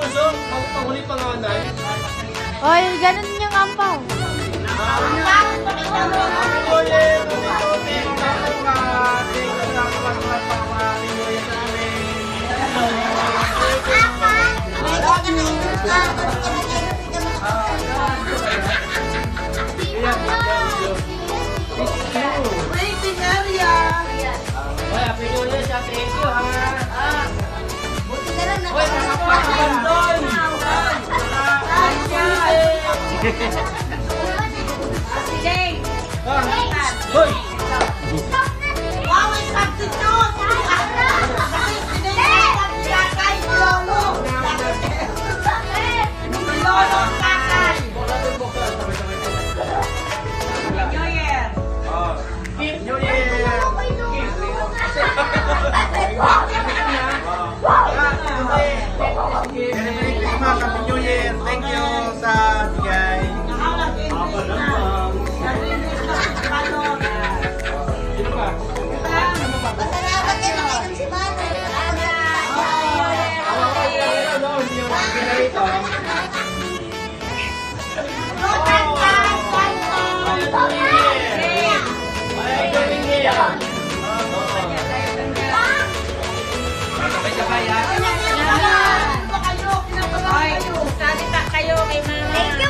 Huli pangalan. Oy, ganun yung ampaw. Oye, Tony, Hoy! Thank you,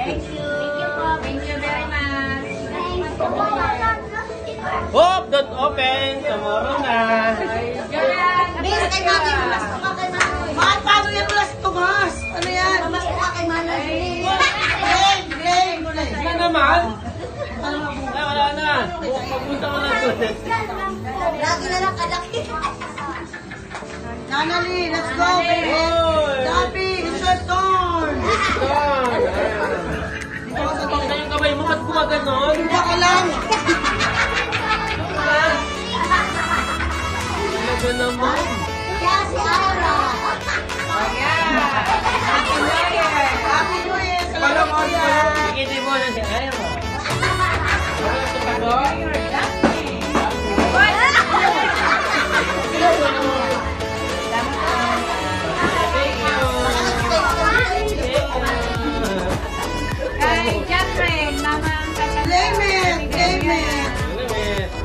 Thank you! Thank you very much! Hope don't open tomorrow na. Miss, kay Mami, mas mukha kay Mami. Mahal, paano yung plus Tomas? Ano yan? Mas mukha kay Mami. Game, game. Yan naman. Ay, wala na. Magpunta ko na doon. Lagi na lang kalaki. Nanali, let's go, baby. Dapi, it's your turn. Yan. Pag ba't gumaganon? Hindi ako lang. Talaga naman. Si Ara. Happy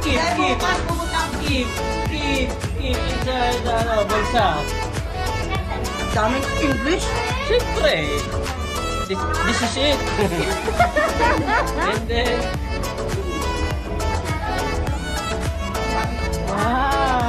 Keep, keep, keep, keep, keep English. Siyempre. This, this is it. And then, wow.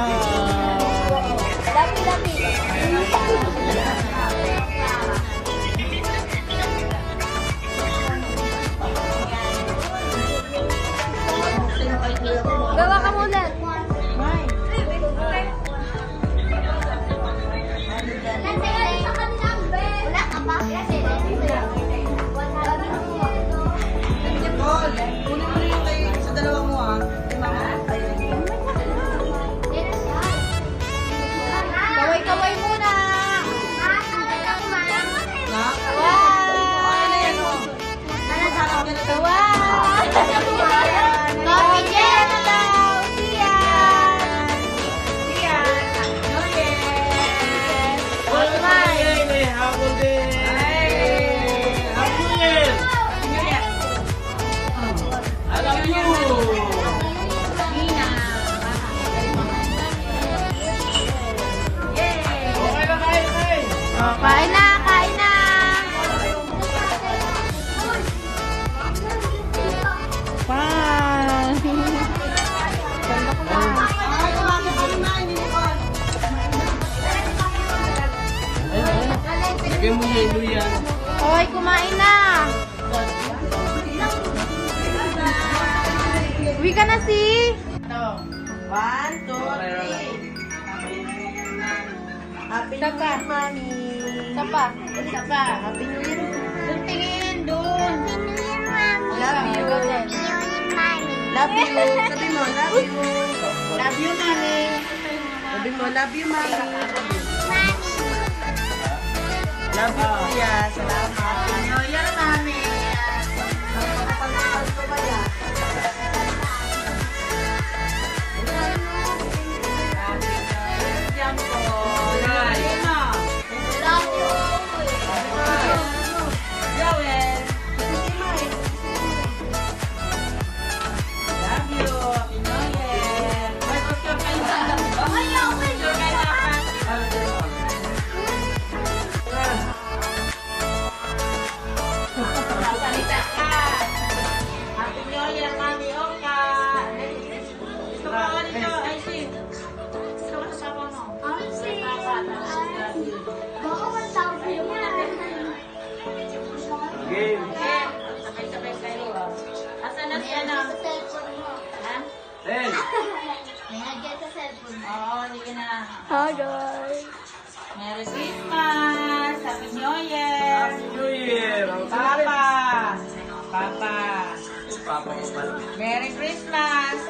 Oh, kain na, kain na. Pan. Lagay mo yelo yan. Hoy, kumain na. Uwi ka na, si. One, two, three. Happy New. Year, Mami. Isa pa. Isa pa. Happy New Year. Doon tingin, doon. Love you. Love you. Sabi mo, love you. Love you, Mami. Sabi mo, love you, Mami. Love you, Kuya. Salamat. Merry Christmas! Happy New Year! Happy New Year. Papa! Papa! Merry Christmas!